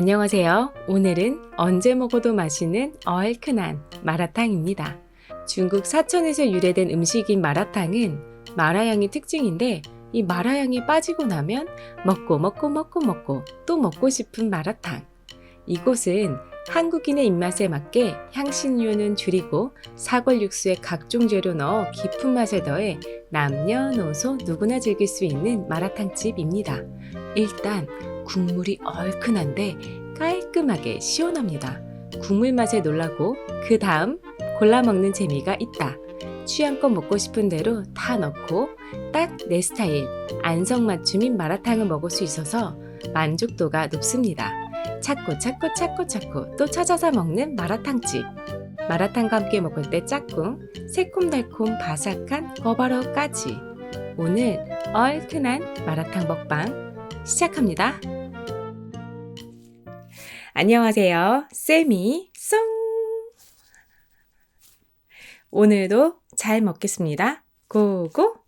안녕하세요. 오늘은 언제 먹어도 맛있는 얼큰한 마라탕입니다. 중국 사천에서 유래된 음식인 마라탕은 마라향이 특징인데 이 마라향이 빠지고 나면 먹고 먹고 먹고 먹고 또 먹고 싶은 마라탕. 이곳은 한국인의 입맛에 맞게 향신료는 줄이고 사골 육수에 각종 재료 넣어 깊은 맛을 더해 남녀노소 누구나 즐길 수 있는 마라탕 집입니다. 일단 국물이 얼큰한데 깔끔하게 시원합니다. 국물 맛에 놀라고 그 다음 골라 먹는 재미가 있다. 취향껏 먹고 싶은 대로 다 넣고 딱 내 스타일 안성맞춤인 마라탕을 먹을 수 있어서 만족도가 높습니다. 찾고 찾고 찾고 찾고 또 찾아서 먹는 마라탕집. 마라탕과 함께 먹을 때 짝꿍, 새콤달콤 바삭한 거바로까지. 오늘 얼큰한 마라탕 먹방 시작합니다. 안녕하세요. 쌤이 쏭! 오늘도 잘 먹겠습니다. 고고!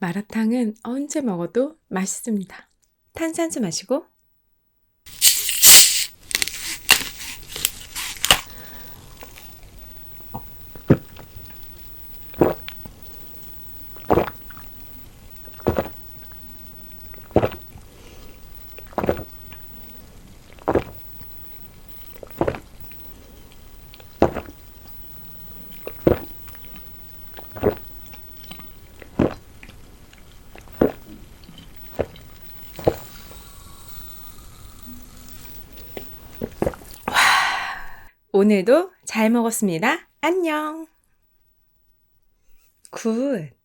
마라탕은 언제 먹어도 맛있습니다. 탄산수 마시고 오늘도 잘 먹었습니다. 안녕. 굿.